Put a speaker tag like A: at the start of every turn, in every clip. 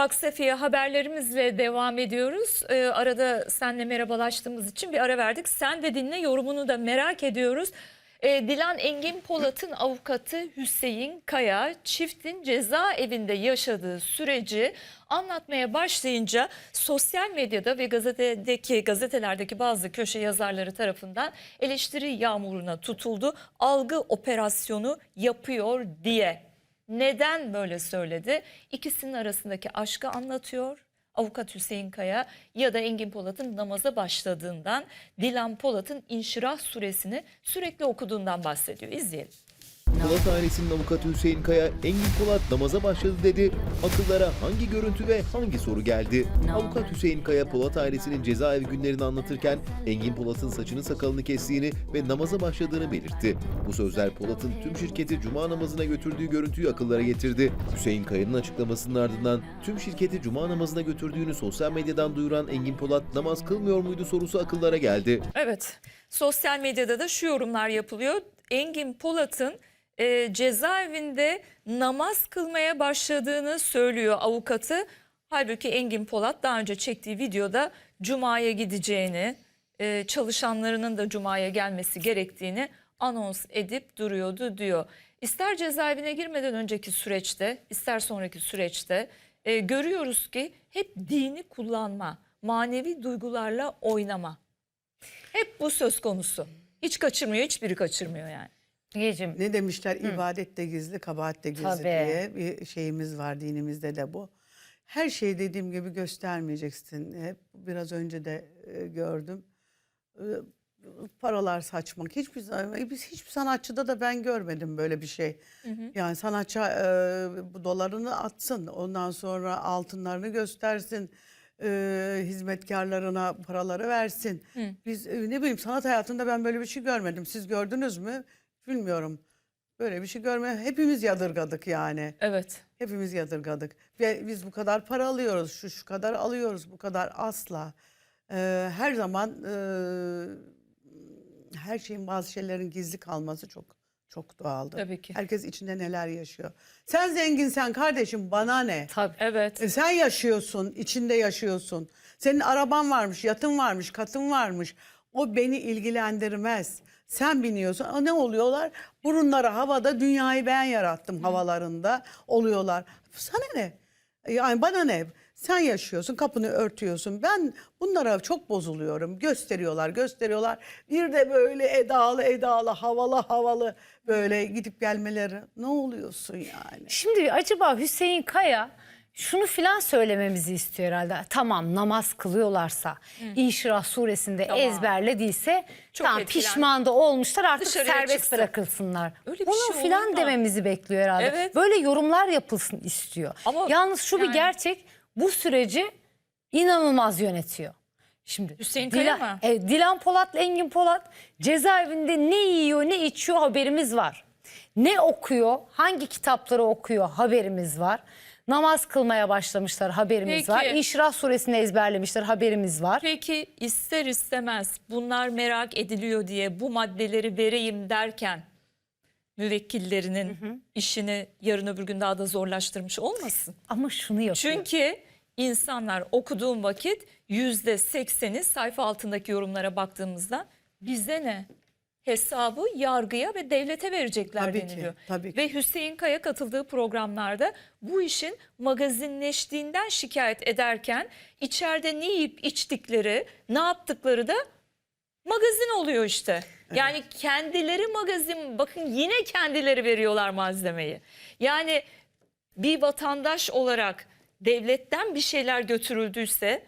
A: Bak Safiye haberlerimizle devam ediyoruz. Ee, arada senle merhabalaştığımız için bir ara verdik. Sen de dinle yorumunu da merak ediyoruz. Ee, Dilan Engin Polat'ın avukatı Hüseyin Kaya çiftin cezaevinde yaşadığı süreci anlatmaya başlayınca sosyal medyada ve gazetedeki gazetelerdeki bazı köşe yazarları tarafından eleştiri yağmuruna tutuldu. Algı operasyonu yapıyor diye. Neden böyle söyledi? İkisinin arasındaki aşkı anlatıyor. Avukat Hüseyin Kaya ya da Engin Polat'ın namaza başladığından, Dilan Polat'ın İnşirah suresini sürekli okuduğundan bahsediyor. İzleyelim.
B: Polat ailesinin avukatı Hüseyin Kaya, Engin Polat namaza başladı dedi. Akıllara hangi görüntü ve hangi soru geldi? Avukat Hüseyin Kaya, Polat ailesinin cezaevi günlerini anlatırken Engin Polat'ın saçını sakalını kestiğini ve namaza başladığını belirtti. Bu sözler Polat'ın tüm şirketi cuma namazına götürdüğü görüntüyü akıllara getirdi. Hüseyin Kaya'nın açıklamasının ardından tüm şirketi cuma namazına götürdüğünü sosyal medyadan duyuran Engin Polat namaz kılmıyor muydu sorusu akıllara geldi.
A: Evet, sosyal medyada da şu yorumlar yapılıyor. Engin Polat'ın e, cezaevinde namaz kılmaya başladığını söylüyor avukatı. Halbuki Engin Polat daha önce çektiği videoda Cuma'ya gideceğini, e, çalışanlarının da Cuma'ya gelmesi gerektiğini anons edip duruyordu diyor. İster cezaevine girmeden önceki süreçte, ister sonraki süreçte e, görüyoruz ki hep dini kullanma, manevi duygularla oynama. Hep bu söz konusu. Hiç kaçırmıyor, hiçbiri kaçırmıyor yani.
C: Gecim.
D: Ne demişler? İbadet de gizli, kabahat de gizli
C: Tabii.
D: diye bir şeyimiz var dinimizde de bu. Her şeyi dediğim gibi göstermeyeceksin. Hep biraz önce de e, gördüm. Paralar saçmak. Hiçbir biz hiçbir sanatçıda da ben görmedim böyle bir şey. Yani sanatçı e, bu dolarını atsın, ondan sonra altınlarını göstersin. e, hizmetkarlarına paraları versin. Biz e, ne bileyim sanat hayatında ben böyle bir şey görmedim. Siz gördünüz mü? Bilmiyorum. Böyle bir şey görme. Hepimiz yadırgadık yani.
A: Evet.
D: Hepimiz yadırgadık. Ve biz bu kadar para alıyoruz, şu şu kadar alıyoruz, bu kadar asla. Ee, her zaman e, her şeyin bazı şeylerin gizli kalması çok çok doğaldır.
A: Tabii ki.
D: Herkes içinde neler yaşıyor. Sen zenginsen kardeşim bana ne?
C: Tabii.
A: Evet.
D: E, sen yaşıyorsun, içinde yaşıyorsun. Senin araban varmış, yatın varmış, katın varmış. O beni ilgilendirmez. Sen biniyorsun. Aa, ne oluyorlar? Burunları havada, dünyayı ben yarattım havalarında oluyorlar. Sana ne? Yani bana ne? Sen yaşıyorsun, kapını örtüyorsun. Ben bunlara çok bozuluyorum. Gösteriyorlar, gösteriyorlar. Bir de böyle edalı edalı, havalı havalı böyle gidip gelmeleri. Ne oluyorsun yani?
C: Şimdi acaba Hüseyin Kaya şunu filan söylememizi istiyor herhalde. Tamam namaz kılıyorlarsa, İnşirah suresinde
A: Tamam.
C: ezberlediyse
A: Çok
C: tamam
A: etkilen-
C: pişman da olmuşlar artık
A: Dışarıya
C: serbest
A: çıksın.
C: bırakılsınlar.
A: Öyle bir
C: Bunu
A: şey olur
C: filan
A: mu?
C: dememizi bekliyor herhalde.
A: Evet.
C: Böyle yorumlar yapılsın istiyor.
A: Ama
C: Yalnız şu
A: yani-
C: bir gerçek bu süreci inanılmaz yönetiyor. Şimdi
A: Hüseyin Kaya
C: Dilan,
A: mı?
C: e, Dilan Polat'la Engin Polat cezaevinde ne yiyor ne içiyor haberimiz var. Ne okuyor, hangi kitapları okuyor haberimiz var. Namaz kılmaya başlamışlar haberimiz
A: Peki.
C: var. İnşirah suresini ezberlemişler haberimiz var.
A: Peki ister istemez bunlar merak ediliyor diye bu maddeleri vereyim derken müvekkillerinin işini yarın öbür gün daha da zorlaştırmış olmasın?
C: Ama şunu yapıyor.
A: Çünkü insanlar okuduğum vakit yüzde sekseni sayfa altındaki yorumlara baktığımızda bize ne? Hesabı yargıya ve devlete verecekler
D: Tabii ki,
A: deniliyor.
D: tabii ki.
A: Ve Hüseyin Kaya katıldığı programlarda bu işin magazinleştiğinden şikayet ederken içeride ne yiyip içtikleri, ne yaptıkları da magazin oluyor işte. Yani kendileri magazin bakın yine kendileri veriyorlar malzemeyi. Yani bir vatandaş olarak devletten bir şeyler götürüldüyse,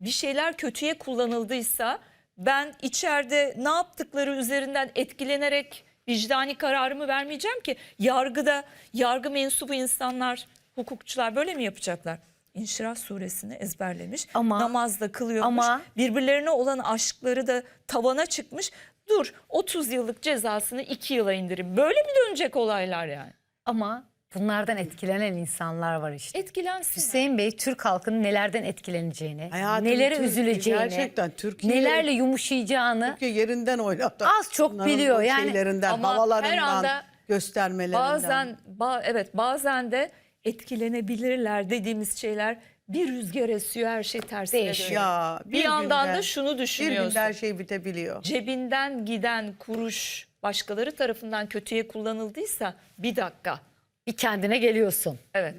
A: bir şeyler kötüye kullanıldıysa ben içeride ne yaptıkları üzerinden etkilenerek vicdani kararımı vermeyeceğim ki. Yargıda, yargı mensubu insanlar, hukukçular böyle mi yapacaklar? İnşirah suresini ezberlemiş,
C: Ama-
A: namazda kılıyormuş,
C: ama-
A: birbirlerine olan aşkları da tavana çıkmış. Dur 30 yıllık cezasını 2 yıla indirin. Böyle mi dönecek olaylar yani?
C: Ama bunlardan etkilenen insanlar var işte.
A: Etkilensin.
C: Hüseyin Bey Türk halkının nelerden etkileneceğini,
D: Hayatım,
C: nelere
D: Türkiye-
C: üzüleceğini,
D: gerçekten Türkiye-
C: nelerle yumuşayacağını
D: Türkiye yerinden oynadı.
C: Az çok
D: Bunların
C: biliyor.
D: o
C: Yani-
D: Şeylerinden,
A: Ama her
D: havalarından,
A: anda
D: göstermelerinden.
A: Bazen ba- evet bazen de etkilenebilirler dediğimiz şeyler bir rüzgar esiyor her şey tersine
C: Değişiyor.
A: dönüyor.
D: Ya
A: Bir yandan
D: günde-
A: da şunu
D: Bir
A: düşünüyorsun.
D: günde her şey bitebiliyor.
A: Cebinden giden kuruş başkaları tarafından kötüye kullanıldıysa bir dakika.
C: Bir kendine geliyorsun.
A: Evet.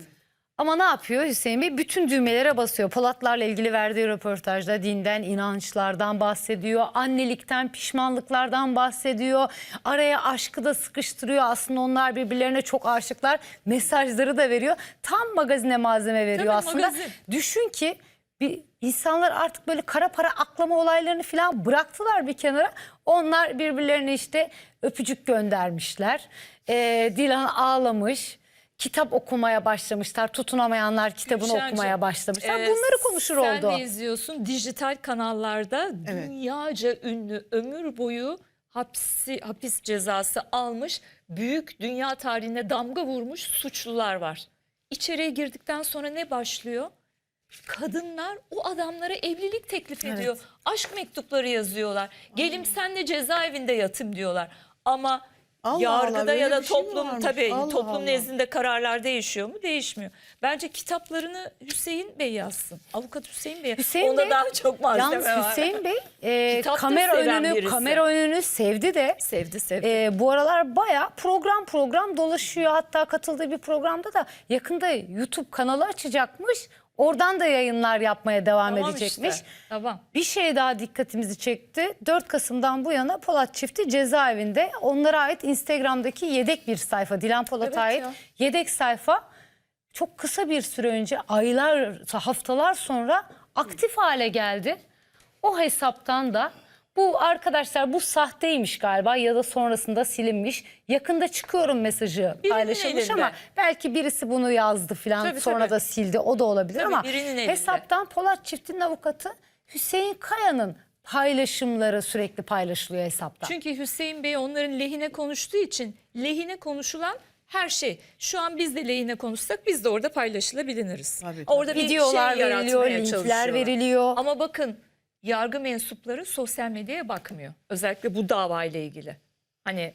C: Ama ne yapıyor Hüseyin Bey? Bütün düğmelere basıyor. Polatlarla ilgili verdiği röportajda dinden, inançlardan bahsediyor. Annelikten, pişmanlıklardan bahsediyor. Araya aşkı da sıkıştırıyor. Aslında onlar birbirlerine çok aşıklar. Mesajları da veriyor. Tam magazine malzeme veriyor
A: Tabii,
C: aslında.
A: magazin.
C: Düşün ki bir insanlar artık böyle kara para aklama olaylarını falan bıraktılar bir kenara. Onlar birbirlerine işte öpücük göndermişler. Ee, Dilan ağlamış. Kitap okumaya başlamışlar. Tutunamayanlar kitabını
A: Gülşen'cim,
C: okumaya başlamışlar.
A: e,
C: Bunları konuşur
A: sen
C: oldu.
A: de izliyorsun dijital kanallarda
D: Evet.
A: dünyaca ünlü ömür boyu hapsi hapis cezası almış büyük dünya tarihine damga vurmuş suçlular var. İçeriye girdikten sonra ne başlıyor? Kadınlar o adamlara evlilik teklif ediyor. Aşk mektupları yazıyorlar. Gelim senle cezaevinde yatım diyorlar. Ama
D: Allah
A: yargıda
D: Allah,
A: ya da
D: şey
A: toplum
D: varmış?
A: tabii
D: Allah
A: toplum
D: Allah.
A: nezdinde kararlar değişiyor mu? Değişmiyor. Bence kitaplarını Hüseyin Bey yazsın. Avukat Hüseyin Bey.
C: Hüseyin
A: Onda
C: Bey,
A: daha çok malzeme
C: Yalnız
A: var.
C: Hüseyin Bey e, kamera önünü
A: birisi.
C: kamera önünü sevdi de.
A: Sevdi sevdi.
C: E, bu aralar baya program program dolaşıyor. Hatta katıldığı bir programda da yakında YouTube kanalı açacakmış. Oradan da yayınlar yapmaya devam
A: tamam
C: edecekmiş.
A: işte. Tamam.
C: Bir şey daha dikkatimizi çekti. 4 Kasım'dan bu yana Polat çifti cezaevinde. Onlara ait Instagram'daki yedek bir sayfa. Dilan Polat'a
A: Evet
C: ait
A: ya.
C: yedek sayfa çok kısa bir süre önce aylar haftalar sonra aktif hale geldi. O hesaptan da bu arkadaşlar bu sahteymiş galiba ya da sonrasında silinmiş. Yakında çıkıyorum mesajı
A: Birinin
C: paylaşılmış
A: elinde.
C: ama belki birisi bunu yazdı falan
A: Tabii,
C: sonra
A: tabii.
C: da sildi. O da olabilir
A: Tabii,
C: ama hesaptan Polat çiftinin avukatı Hüseyin Kaya'nın paylaşımları sürekli paylaşılıyor hesaptan.
A: Çünkü Hüseyin Bey onların lehine konuştuğu için lehine konuşulan her şey. Şu an biz de lehine konuşsak biz de orada paylaşılabiliriz.
D: Tabii, tabii.
A: Orada bir
C: Videolar
A: şey
C: veriliyor,
A: yaratmaya
C: linkler
A: çalışıyorlar.
C: veriliyor.
A: Ama bakın yargı mensupları sosyal medyaya bakmıyor. Özellikle bu davayla ilgili. Hani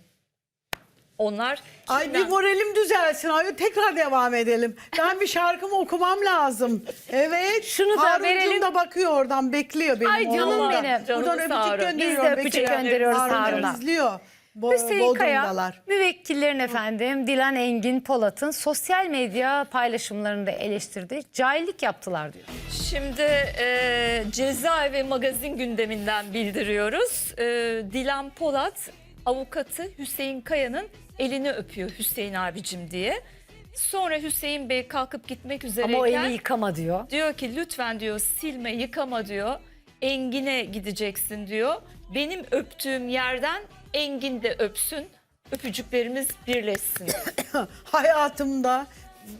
A: onlar
D: Ay
A: kimden-
D: bir moralim düzelsin. Ay tekrar devam edelim. Ben bir şarkımı okumam lazım. Evet.
C: Şunu da
D: Harun'cum
C: verelim.
D: da bakıyor oradan bekliyor benim.
C: Ay canım
D: da.
C: benim.
A: Canımız
D: Buradan öpücük
A: Harun.
D: gönderiyorum.
C: Biz de öpücük gönderiyoruz Harun'a.
D: izliyor. Bo
C: Hüseyin Kaya, müvekkillerin efendim Dilan Engin Polat'ın sosyal medya paylaşımlarını da eleştirdi. Cahillik yaptılar diyor.
A: Şimdi e, cezaevi magazin gündeminden bildiriyoruz. E, Dilan Polat avukatı Hüseyin Kaya'nın elini öpüyor Hüseyin abicim diye. Sonra Hüseyin Bey kalkıp gitmek üzereyken
C: Ama o eli yıkama diyor.
A: diyor ki lütfen diyor silme yıkama diyor. Engin'e gideceksin diyor. Benim öptüğüm yerden Engin de öpsün. Öpücüklerimiz birleşsin.
D: Hayatımda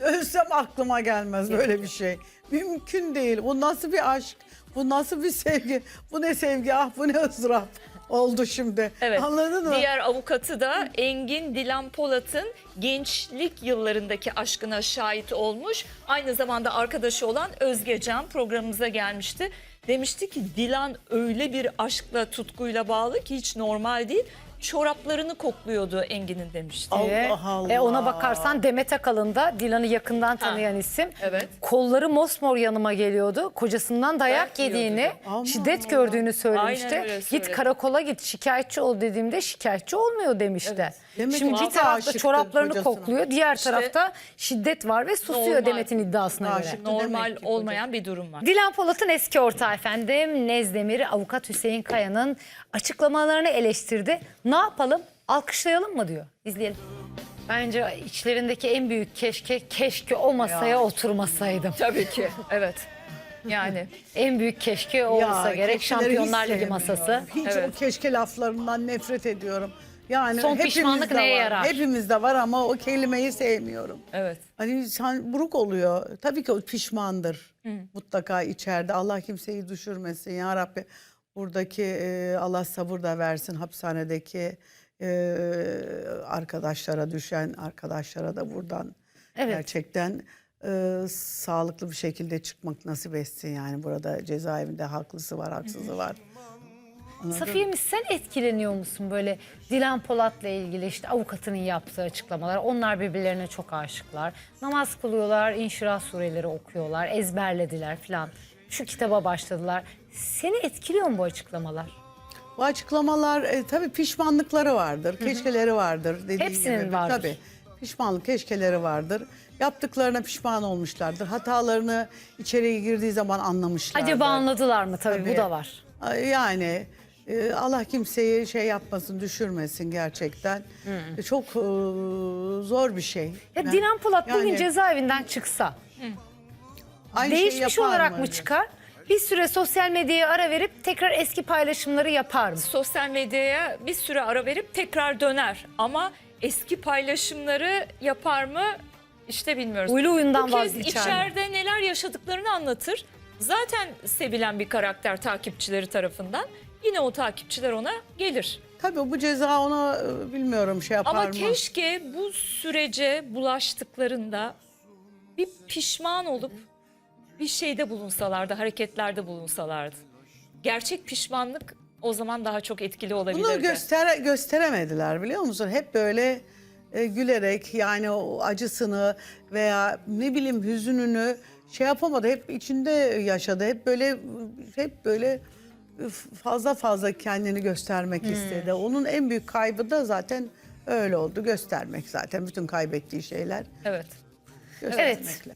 D: ölsem aklıma gelmez böyle bir şey. Mümkün değil. Bu nasıl bir aşk? Bu nasıl bir sevgi? Bu ne sevgi? Ah bu ne ızdırap oldu şimdi.
A: Evet.
D: Anladın mı?
A: Diğer avukatı da Engin Dilan Polat'ın gençlik yıllarındaki aşkına şahit olmuş. Aynı zamanda arkadaşı olan Özge Can programımıza gelmişti. Demişti ki Dilan öyle bir aşkla tutkuyla bağlı ki hiç normal değil. Çoraplarını kokluyordu Engin'in demişti.
D: Allah
C: E,
D: Allah.
C: E ona bakarsan Demet Akalın da Dilan'ı yakından tanıyan isim.
A: evet.
C: Kolları mosmor yanıma geliyordu. Kocasından dayak
A: yiyordu
C: yediğini.
D: Aman
C: şiddet
D: Allah.
C: gördüğünü söylemişti.
A: Aynen öyle
C: git
A: söyledi.
C: karakola git şikayetçi ol dediğimde şikayetçi olmuyor demişti.
A: Evet.
D: Demek
C: Şimdi bir tarafta
D: aşıktı
C: çoraplarını
D: kocasına.
C: kokluyor, diğer
A: İşte
C: tarafta şiddet var ve susuyor
A: normal.
C: Demet'in iddiasına göre.
D: Aşık.
A: Normal
D: Demek ki
A: olmayan bir durum var.
C: Dilan Polat'ın eski ortağı efendim Nezdemir avukat Hüseyin Kaya'nın açıklamalarını eleştirdi. Ne yapalım? Alkışlayalım mı diyor. İzleyelim. Bence içlerindeki en büyük keşke keşke o masaya oturmasaydım.
A: Tabii ki. Evet. Yani
C: En büyük keşke o olsa gerek
D: keşkeleri hiç
C: Şampiyonlar Ligi
D: sevmiyorum.
C: masası.
D: Hiç
A: Evet.
D: o keşke laflarından nefret ediyorum. Yani
C: Son
D: hepimizde
C: pişmanlık neye
D: var.
C: yarar?
D: Hepimizde var ama o kelimeyi sevmiyorum.
A: evet.
D: Hani sen buruk oluyor. Tabii ki o pişmandır. Mutlaka içeride. Allah kimseyi düşürmesin ya Rabbi. Buradaki e, Allah sabır da versin hapishanedeki e, arkadaşlara düşen arkadaşlara da buradan
C: Evet.
D: gerçekten e, sağlıklı bir şekilde çıkmak nasip etsin yani burada cezaevinde haklısı var haksızı var.
C: Safiye'miz sen etkileniyor musun böyle Dilan Polat'la ilgili işte avukatının yaptığı açıklamalar. Onlar birbirlerine çok aşıklar. Namaz kılıyorlar, inşirah sureleri okuyorlar, ezberlediler falan. Şu kitaba başladılar. Seni etkiliyor mu bu açıklamalar?
D: Bu açıklamalar e, tabii pişmanlıkları vardır, keşkeleri vardır. dediğin
C: Hepsinin
D: gibi.
C: vardır.
D: Tabii pişmanlık, keşkeleri vardır. Yaptıklarına pişman olmuşlardır. Hatalarını içeriye girdiği zaman anlamışlardır.
C: Acaba anladılar mı? Tabii, bu
D: Tabii.
C: da var.
D: Ay, Yani e, Allah kimseyi şey yapmasın, düşürmesin gerçekten. E, Çok e, zor bir şey.
C: Ya
D: Yani-
C: Dilan Polat bugün
D: yani
C: cezaevinden çıksa
D: aynı şeyi
C: değişmiş
D: yapar
C: olarak mı çıkar? Bir süre sosyal medyaya ara verip tekrar eski paylaşımları yapar mı?
A: Sosyal medyaya bir süre ara verip tekrar döner. Ama eski paylaşımları yapar mı? İşte bilmiyoruz.
C: Huyundan
A: Bu kez
C: vazgeçer mi?
A: içeride neler yaşadıklarını anlatır. Zaten sevilen bir karakter takipçileri tarafından. Yine o takipçiler ona gelir.
D: Tabii bu ceza ona e, bilmiyorum şey yapar
A: Ama
D: mı?
A: keşke bu sürece bulaştıklarında bir pişman olup bir şeyde bulunsalardı, hareketlerde bulunsalardı. Gerçek pişmanlık o zaman daha çok etkili olabilirdi.
D: Bunu göster gösteremediler biliyor musun? Hep böyle e, gülerek yani o acısını veya ne bileyim hüzününü şey yapamadı. Hep içinde yaşadı. Hep böyle hep böyle fazla fazla kendini göstermek istedi. Onun en büyük kaybı da zaten öyle oldu. Göstermek zaten bütün kaybettiği şeyler.
A: Evet.
D: Göstermekle.